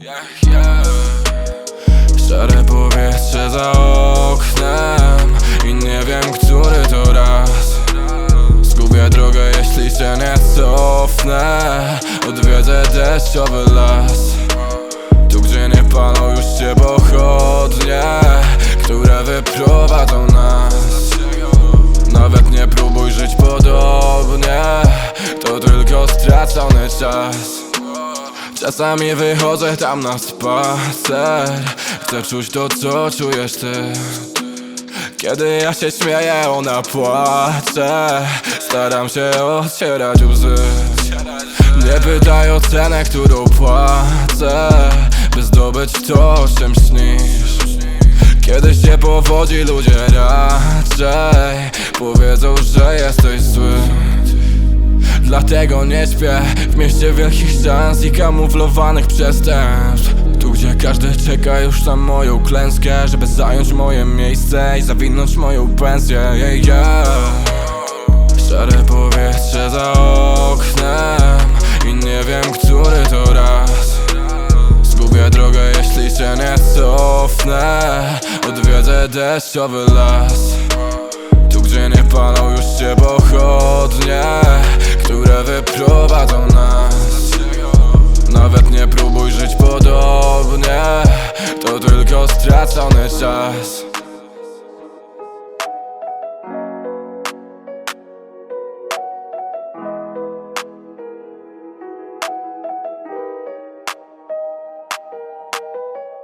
Yeah, yeah. Szare powietrze za oknem I nie wiem, który to raz. Zgubię drogę, jeśli się nie cofnę. Odwiedzę deszczowy las Które wyprowadzą nas. Nawet nie próbuj żyć podobnie. To tylko stracony czas. Czasami wychodzę tam na spacer. Chcę czuć to, co czujesz ty. Kiedy ja się śmieję, ona płacze. Staram się ocierać łzy. Nie pytaj o cenę, którą płacę By zdobyć to, o czym śnisz kiedy się powodzi ludzie raczej. Powiedzą, że jesteś zły. Dlatego nie śpię w mieście wielkich szans i kamuflowanych przestępstw. Tu gdzie każdy czeka już na moją klęskę Żeby zająć moje miejsce i zawinąć moją pensję. Yeah, yeah. Szare powietrze Odwiedzę deszczowy las. Tu gdzie nie palą już się pochodnie Które wyprowadzą nas. Nawet nie próbuj żyć podobnie To tylko stracony czas